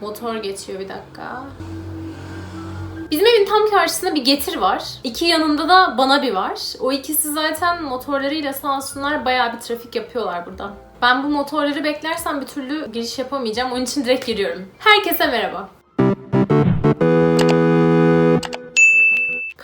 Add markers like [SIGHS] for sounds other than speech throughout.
Motor geçiyor bir dakika. Bizim evin tam karşısında bir getir var. İki yanında da bana bir var. O ikisi zaten motorlarıyla sağ olsunlar bayağı bir trafik yapıyorlar burada. Ben bu motorları beklersem bir türlü giriş yapamayacağım. Onun için direkt giriyorum. Herkese merhaba.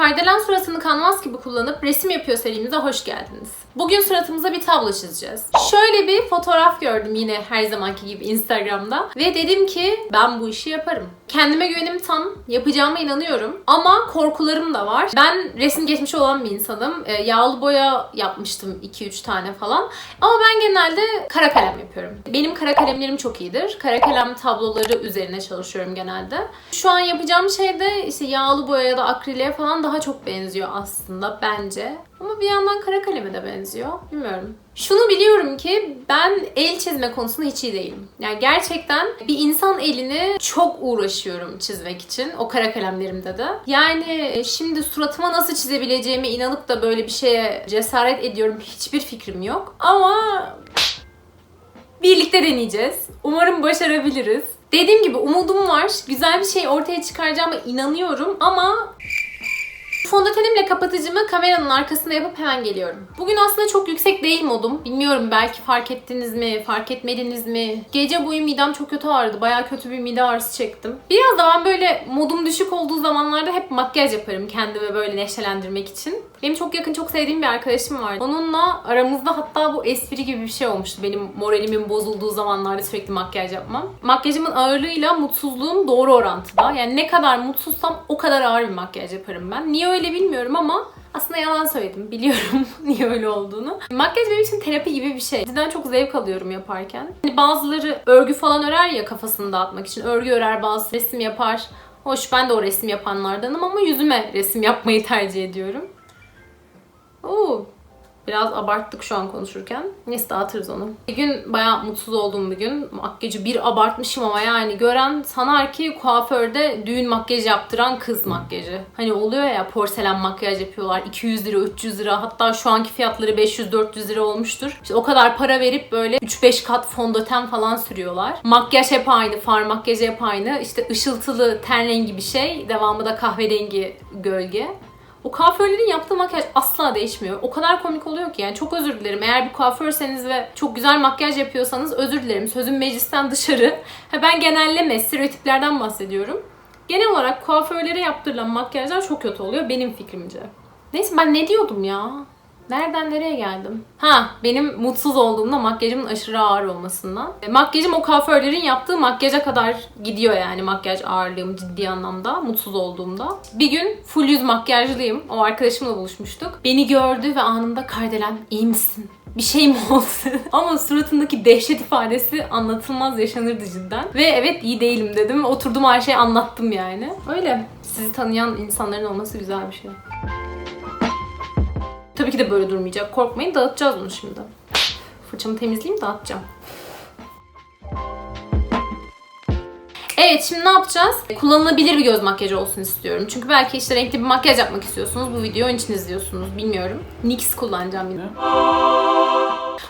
Kardelen suratını kanvas gibi kullanıp resim yapıyor serimize hoş geldiniz. Bugün suratımıza bir tablo çizeceğiz. Şöyle bir fotoğraf gördüm yine her zamanki gibi Instagram'da ve dedim ki ben bu işi yaparım. Kendime güvenim tam, yapacağıma inanıyorum ama korkularım da var. Ben resim geçmişi olan bir insanım. E, yağlı boya yapmıştım 2-3 tane falan. Ama ben genelde kara kalem yapıyorum. Benim kara kalemlerim çok iyidir. Kara kalem tabloları üzerine çalışıyorum genelde. Şu an yapacağım şey de işte yağlı boya ya da akrile falan daha çok benziyor aslında bence. Ama bir yandan kara kaleme de benziyor. Bilmiyorum. Şunu biliyorum ki ben el çizme konusunda hiç iyi değilim. Yani gerçekten bir insan elini çok uğraşıyorum çizmek için. O kara kalemlerimde de. Yani şimdi suratıma nasıl çizebileceğime inanıp da böyle bir şeye cesaret ediyorum. Hiçbir fikrim yok. Ama birlikte deneyeceğiz. Umarım başarabiliriz. Dediğim gibi umudum var. Güzel bir şey ortaya çıkaracağıma inanıyorum ama Fondötenimle kapatıcımı kameranın arkasında yapıp hemen geliyorum. Bugün aslında çok yüksek değil modum. Bilmiyorum belki fark ettiniz mi, fark etmediniz mi? Gece boyu midem çok kötü ağrıdı. Baya kötü bir mide ağrısı çektim. Biraz da ben böyle modum düşük olduğu zamanlarda hep makyaj yaparım kendimi böyle neşelendirmek için. Benim çok yakın, çok sevdiğim bir arkadaşım var. Onunla aramızda hatta bu espri gibi bir şey olmuştu. Benim moralimin bozulduğu zamanlarda sürekli makyaj yapmam. Makyajımın ağırlığıyla mutsuzluğum doğru orantıda. Yani ne kadar mutsuzsam o kadar ağır bir makyaj yaparım ben. Niye öyle bilmiyorum ama aslında yalan söyledim. Biliyorum [LAUGHS] niye öyle olduğunu. Makyaj benim için terapi gibi bir şey. Cidden çok zevk alıyorum yaparken. Hani bazıları örgü falan örer ya kafasını dağıtmak için. Örgü örer, bazı resim yapar. Hoş ben de o resim yapanlardanım ama yüzüme resim yapmayı tercih ediyorum. Oo, Biraz abarttık şu an konuşurken. Neyse dağıtırız onu. Bir gün bayağı mutsuz olduğum bir gün. Makyajı bir abartmışım ama yani gören sanar ki kuaförde düğün makyajı yaptıran kız makyajı. Hani oluyor ya porselen makyaj yapıyorlar. 200 lira, 300 lira hatta şu anki fiyatları 500-400 lira olmuştur. İşte o kadar para verip böyle 3-5 kat fondöten falan sürüyorlar. Makyaj hep aynı, far makyajı hep aynı. İşte ışıltılı ten rengi bir şey. Devamı da kahverengi gölge. O kuaförlerin yaptığı makyaj asla değişmiyor. O kadar komik oluyor ki yani çok özür dilerim. Eğer bir kuaförseniz ve çok güzel makyaj yapıyorsanız özür dilerim. Sözüm meclisten dışarı. Ha ben genelleme, stereotiplerden bahsediyorum. Genel olarak kuaförlere yaptırılan makyajlar çok kötü oluyor benim fikrimce. Neyse ben ne diyordum ya? Nereden nereye geldim? Ha benim mutsuz olduğumda makyajımın aşırı ağır olmasından. E, makyajım o kuaförlerin yaptığı makyaja kadar gidiyor yani makyaj ağırlığım ciddi anlamda mutsuz olduğumda. Bir gün full yüz makyajlıyım. O arkadaşımla buluşmuştuk. Beni gördü ve anında Kardelen iyi misin? bir şey mi oldu? [LAUGHS] Ama suratındaki dehşet ifadesi anlatılmaz yaşanırdı cidden. Ve evet iyi değilim dedim. Oturdum her şeyi anlattım yani. Öyle. Sizi tanıyan insanların olması güzel bir şey. Tabii ki de böyle durmayacak. Korkmayın dağıtacağız bunu şimdi. Fırçamı temizleyeyim dağıtacağım. Evet şimdi ne yapacağız? Kullanılabilir bir göz makyajı olsun istiyorum. Çünkü belki işte renkli bir makyaj yapmak istiyorsunuz. Bu videoyu onun için izliyorsunuz. Bilmiyorum. NYX kullanacağım yine.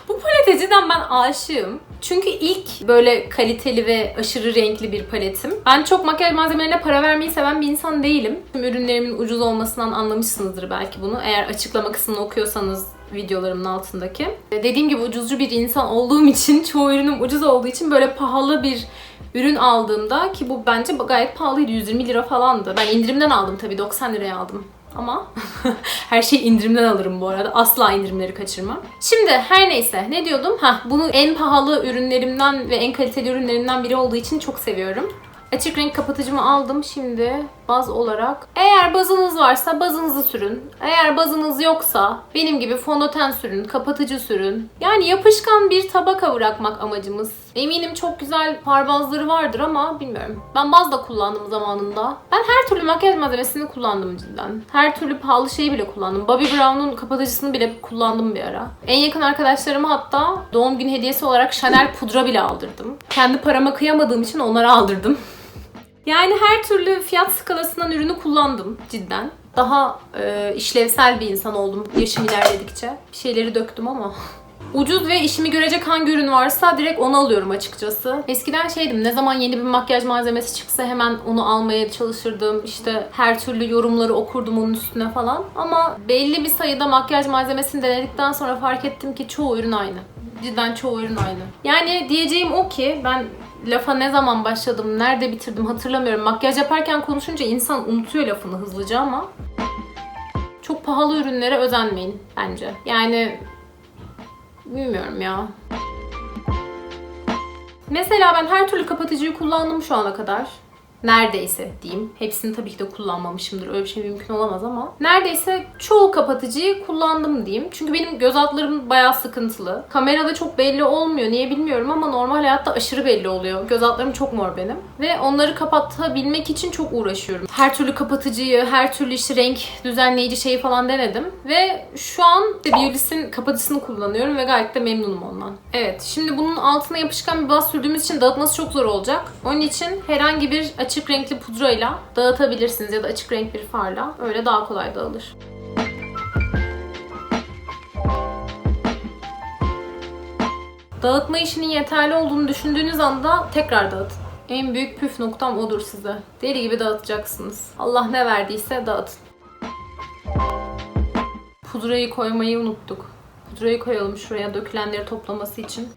Bu palete cidden ben aşığım. Çünkü ilk böyle kaliteli ve aşırı renkli bir paletim. Ben çok makyaj malzemelerine para vermeyi seven bir insan değilim. Tüm ürünlerimin ucuz olmasından anlamışsınızdır belki bunu. Eğer açıklama kısmını okuyorsanız videolarımın altındaki. Dediğim gibi ucuzcu bir insan olduğum için, [LAUGHS] çoğu ürünüm ucuz olduğu için böyle pahalı bir ürün aldığımda ki bu bence gayet pahalıydı. 120 lira falandı. Ben indirimden aldım tabii 90 liraya aldım. Ama [LAUGHS] her şeyi indirimden alırım bu arada. Asla indirimleri kaçırmam. Şimdi her neyse ne diyordum? Ha bunu en pahalı ürünlerimden ve en kaliteli ürünlerimden biri olduğu için çok seviyorum. Açık renk kapatıcımı aldım şimdi baz olarak. Eğer bazınız varsa bazınızı sürün. Eğer bazınız yoksa benim gibi fondöten sürün, kapatıcı sürün. Yani yapışkan bir tabaka bırakmak amacımız. Eminim çok güzel far bazları vardır ama bilmiyorum. Ben baz da kullandım zamanında. Ben her türlü makyaj malzemesini kullandım cidden. Her türlü pahalı şeyi bile kullandım. Bobbi Brown'un kapatıcısını bile kullandım bir ara. En yakın arkadaşlarıma hatta doğum günü hediyesi olarak Chanel pudra bile aldırdım. Kendi parama kıyamadığım için onlara aldırdım. [LAUGHS] Yani her türlü fiyat skalasından ürünü kullandım cidden. Daha e, işlevsel bir insan oldum yaşım ilerledikçe. Bir şeyleri döktüm ama [LAUGHS] Ucuz ve işimi görecek hangi ürün varsa direkt onu alıyorum açıkçası. Eskiden şeydim ne zaman yeni bir makyaj malzemesi çıksa hemen onu almaya çalışırdım. İşte her türlü yorumları okurdum onun üstüne falan. Ama belli bir sayıda makyaj malzemesini denedikten sonra fark ettim ki çoğu ürün aynı. Cidden çoğu ürün aynı. Yani diyeceğim o ki ben lafa ne zaman başladım, nerede bitirdim hatırlamıyorum. Makyaj yaparken konuşunca insan unutuyor lafını hızlıca ama çok pahalı ürünlere özenmeyin bence. Yani bilmiyorum ya. Mesela ben her türlü kapatıcıyı kullandım şu ana kadar. Neredeyse diyeyim. Hepsini tabii ki de kullanmamışımdır. Öyle bir şey mümkün olamaz ama. Neredeyse çoğu kapatıcıyı kullandım diyeyim. Çünkü benim göz altlarım bayağı sıkıntılı. Kamerada çok belli olmuyor. Niye bilmiyorum ama normal hayatta aşırı belli oluyor. Göz altlarım çok mor benim. Ve onları kapatabilmek için çok uğraşıyorum. Her türlü kapatıcıyı, her türlü işte renk düzenleyici şeyi falan denedim. Ve şu an de Biolis'in kapatıcısını kullanıyorum ve gayet de memnunum ondan. Evet, şimdi bunun altına yapışkan bir baz sürdüğümüz için dağıtması çok zor olacak. Onun için herhangi bir açık renkli pudrayla dağıtabilirsiniz ya da açık renk bir farla. Öyle daha kolay dağılır. Dağıtma işinin yeterli olduğunu düşündüğünüz anda tekrar dağıtın. En büyük püf noktam odur size. Deli gibi dağıtacaksınız. Allah ne verdiyse dağıtın. Pudrayı koymayı unuttuk. Pudrayı koyalım şuraya dökülenleri toplaması için.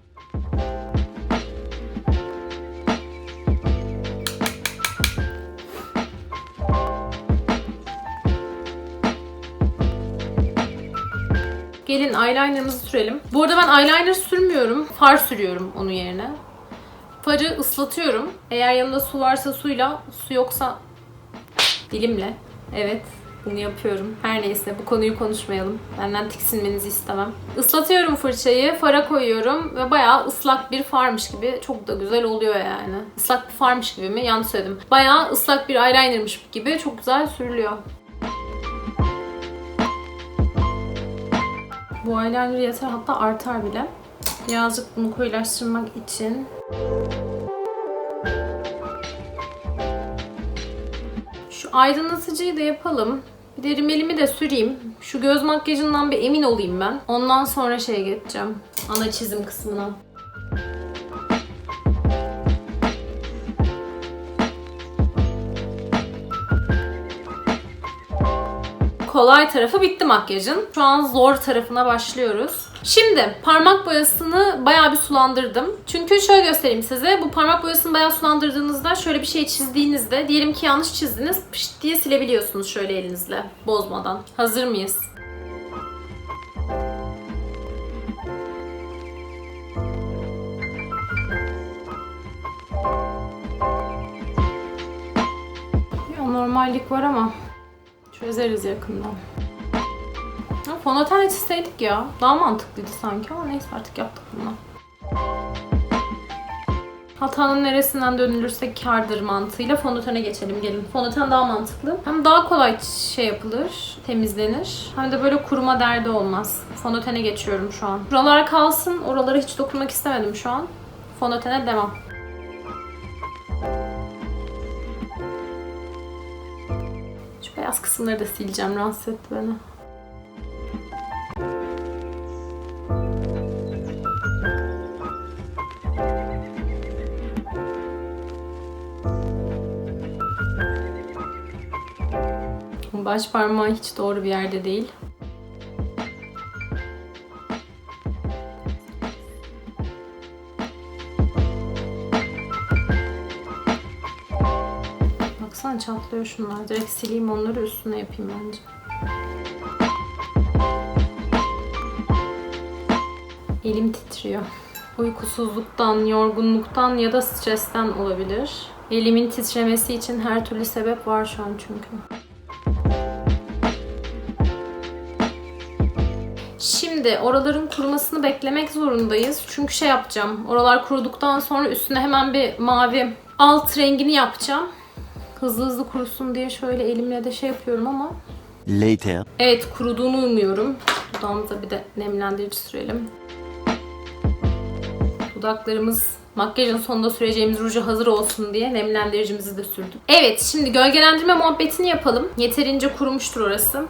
Gelin eyelinerımızı sürelim. Bu arada ben eyeliner sürmüyorum. Far sürüyorum onun yerine. Farı ıslatıyorum. Eğer yanında su varsa suyla, su yoksa dilimle. Evet, bunu yapıyorum. Her neyse bu konuyu konuşmayalım. Benden tiksinmenizi istemem. Islatıyorum fırçayı, fara koyuyorum ve bayağı ıslak bir farmış gibi. Çok da güzel oluyor yani. Islak bir farmış gibi mi? Yanlış söyledim. Bayağı ıslak bir eyelinermış gibi çok güzel sürülüyor. Bu eyeliner yeter hatta artar bile. Birazcık bunu koyulaştırmak için Şu aydınlatıcıyı da yapalım. Bir de de süreyim. Şu göz makyajından bir emin olayım ben. Ondan sonra şeye geçeceğim. Ana çizim kısmına. Kolay tarafı bitti makyajın. Şu an zor tarafına başlıyoruz. Şimdi parmak boyasını bayağı bir sulandırdım. Çünkü şöyle göstereyim size. Bu parmak boyasını bayağı sulandırdığınızda şöyle bir şey çizdiğinizde diyelim ki yanlış çizdiniz pışt diye silebiliyorsunuz şöyle elinizle bozmadan. Hazır mıyız? Bir anormallik var ama çözeriz yakından. Ha, fondöten içseydik ya. Daha mantıklıydı sanki ama neyse artık yaptık bunu. Hatanın neresinden dönülürse kardır mantığıyla fondötene geçelim gelin. Fondöten daha mantıklı. Hem daha kolay şey yapılır, temizlenir. Hem de böyle kuruma derdi olmaz. Fondötene geçiyorum şu an. Buralar kalsın. Oralara hiç dokunmak istemedim şu an. Fondötene devam. Beyaz kısımları da sileceğim. Rahatsız etti beni. Baş parmağı hiç doğru bir yerde değil. Çatlıyor şunlar. Direkt sileyim onları üstüne yapayım bence. Elim titriyor. Uykusuzluktan, yorgunluktan ya da stresten olabilir. Elimin titremesi için her türlü sebep var şu an çünkü. Şimdi oraların kurumasını beklemek zorundayız. Çünkü şey yapacağım. Oralar kuruduktan sonra üstüne hemen bir mavi alt rengini yapacağım. Hızlı hızlı kurusun diye şöyle elimle de şey yapıyorum ama. Later. Evet kuruduğunu umuyorum. Dudağımıza bir de nemlendirici sürelim. Dudaklarımız makyajın sonunda süreceğimiz ruja hazır olsun diye nemlendiricimizi de sürdüm. Evet şimdi gölgelendirme muhabbetini yapalım. Yeterince kurumuştur orası.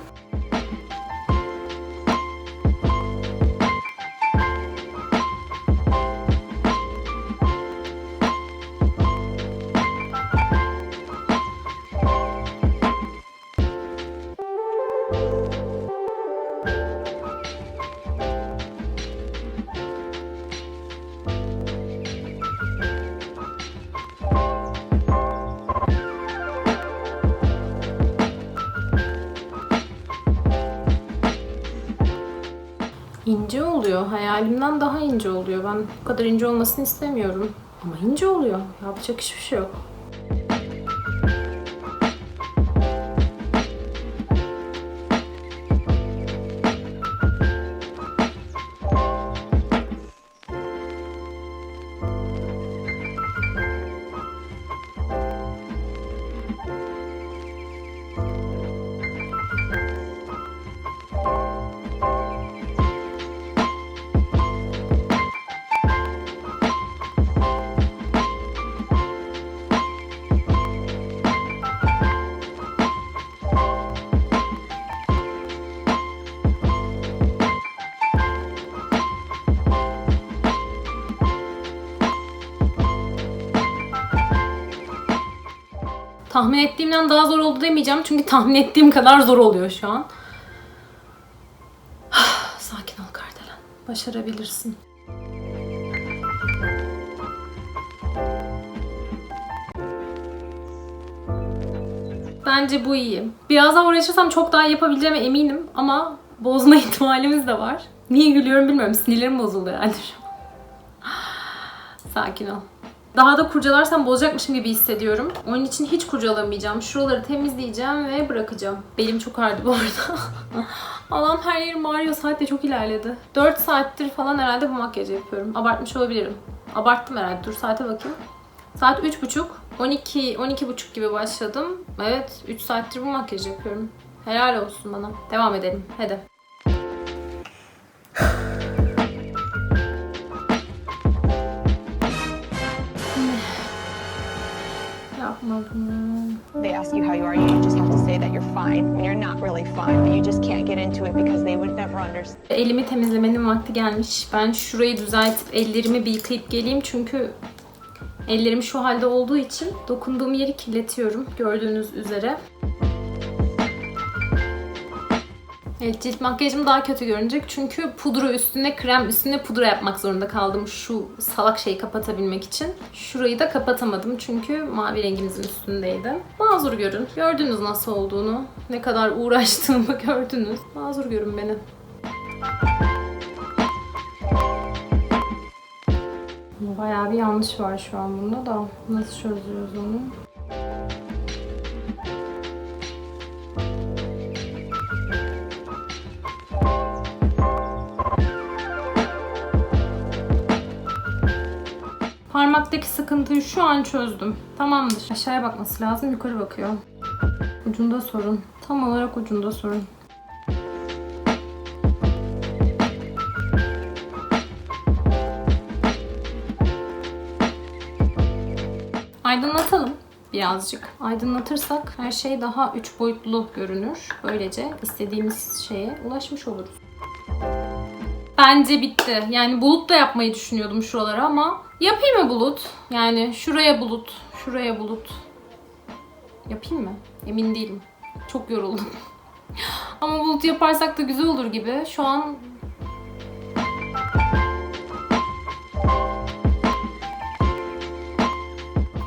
ince oluyor. Hayalimden daha ince oluyor. Ben bu kadar ince olmasını istemiyorum. Ama ince oluyor. Yapacak hiçbir şey yok. Tahmin ettiğimden daha zor oldu demeyeceğim çünkü tahmin ettiğim kadar zor oluyor şu an. [SIGHS] Sakin ol Kardelen. Başarabilirsin. Bence bu iyi. Biraz daha uğraşırsam çok daha yapabileceğime eminim ama bozma [LAUGHS] ihtimalimiz de var. Niye gülüyorum bilmiyorum. Sinirlerim bozuldu an. [SIGHS] Sakin ol. Daha da kurcalarsam bozacakmışım gibi hissediyorum. Onun için hiç kurcalamayacağım. Şuraları temizleyeceğim ve bırakacağım. Belim çok ağrıdı bu arada. [LAUGHS] Allah'ım her yerim ağrıyor. Saat de çok ilerledi. 4 saattir falan herhalde bu makyajı yapıyorum. Abartmış olabilirim. Abarttım herhalde. Dur saate bakayım. Saat 3.30. 12, 12.30 gibi başladım. Evet 3 saattir bu makyajı yapıyorum. Helal olsun bana. Devam edelim. Hadi. Yapma bunu. They ask you how you are, you just have to say that you're fine when you're not really fine, but you just can't get into it because they would never understand. Elimi temizlemenin vakti gelmiş. Ben şurayı düzeltip ellerimi bir yıkayıp geleyim çünkü ellerim şu halde olduğu için dokunduğum yeri kirletiyorum gördüğünüz üzere. Evet cilt makyajım daha kötü görünecek çünkü pudra üstüne krem üstüne pudra yapmak zorunda kaldım şu salak şeyi kapatabilmek için. Şurayı da kapatamadım çünkü mavi rengimizin üstündeydi. Mazur görün. Gördünüz nasıl olduğunu. Ne kadar uğraştığımı [LAUGHS] gördünüz. Mazur görün beni. Bayağı bir yanlış var şu an bunda da. Nasıl çözüyoruz onu? Parmaktaki sıkıntıyı şu an çözdüm. Tamamdır. Aşağıya bakması lazım. Yukarı bakıyor. Ucunda sorun. Tam olarak ucunda sorun. Aydınlatalım birazcık. Aydınlatırsak her şey daha üç boyutlu görünür. Böylece istediğimiz şeye ulaşmış oluruz. Bence bitti. Yani bulut da yapmayı düşünüyordum şuralara ama yapayım mı bulut? Yani şuraya bulut, şuraya bulut. Yapayım mı? Emin değilim. Çok yoruldum. [LAUGHS] ama bulut yaparsak da güzel olur gibi. Şu an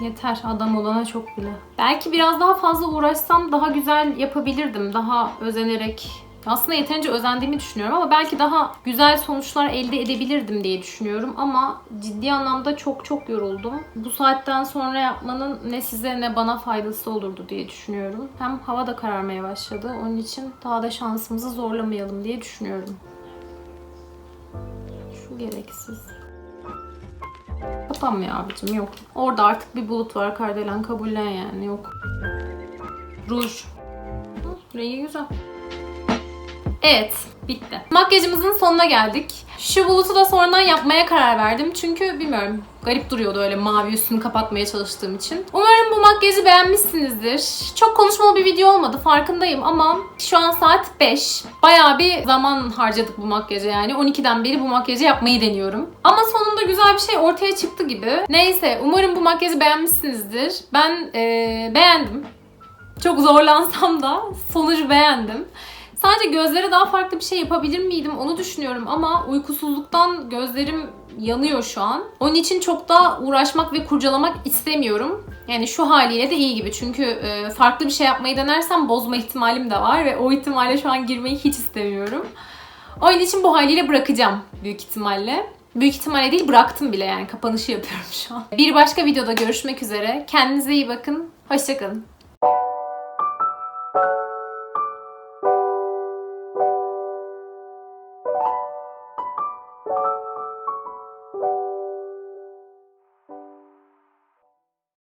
Yeter adam olana çok bile. Belki biraz daha fazla uğraşsam daha güzel yapabilirdim. Daha özenerek. Aslında yeterince özendiğimi düşünüyorum ama belki daha güzel sonuçlar elde edebilirdim diye düşünüyorum. Ama ciddi anlamda çok çok yoruldum. Bu saatten sonra yapmanın ne size ne bana faydası olurdu diye düşünüyorum. Hem hava da kararmaya başladı. Onun için daha da şansımızı zorlamayalım diye düşünüyorum. Şu gereksiz. Kapanmıyor abicim yok. Orada artık bir bulut var Kardelen kabullen yani yok. Ruj. Hı, rengi güzel. Evet, bitti. Makyajımızın sonuna geldik. Şu bulutu da sonradan yapmaya karar verdim. Çünkü bilmiyorum, garip duruyordu öyle mavi üstünü kapatmaya çalıştığım için. Umarım bu makyajı beğenmişsinizdir. Çok konuşmalı bir video olmadı, farkındayım ama şu an saat 5. Bayağı bir zaman harcadık bu makyaja yani. 12'den beri bu makyajı yapmayı deniyorum. Ama sonunda güzel bir şey ortaya çıktı gibi. Neyse, umarım bu makyajı beğenmişsinizdir. Ben ee, beğendim. Çok zorlansam da sonucu beğendim. Sadece gözlere daha farklı bir şey yapabilir miydim onu düşünüyorum ama uykusuzluktan gözlerim yanıyor şu an. Onun için çok da uğraşmak ve kurcalamak istemiyorum. Yani şu haliyle de iyi gibi çünkü e, farklı bir şey yapmayı denersem bozma ihtimalim de var ve o ihtimale şu an girmeyi hiç istemiyorum. Oyun için bu haliyle bırakacağım büyük ihtimalle. Büyük ihtimalle değil bıraktım bile yani kapanışı yapıyorum şu an. Bir başka videoda görüşmek üzere. Kendinize iyi bakın. Hoşçakalın.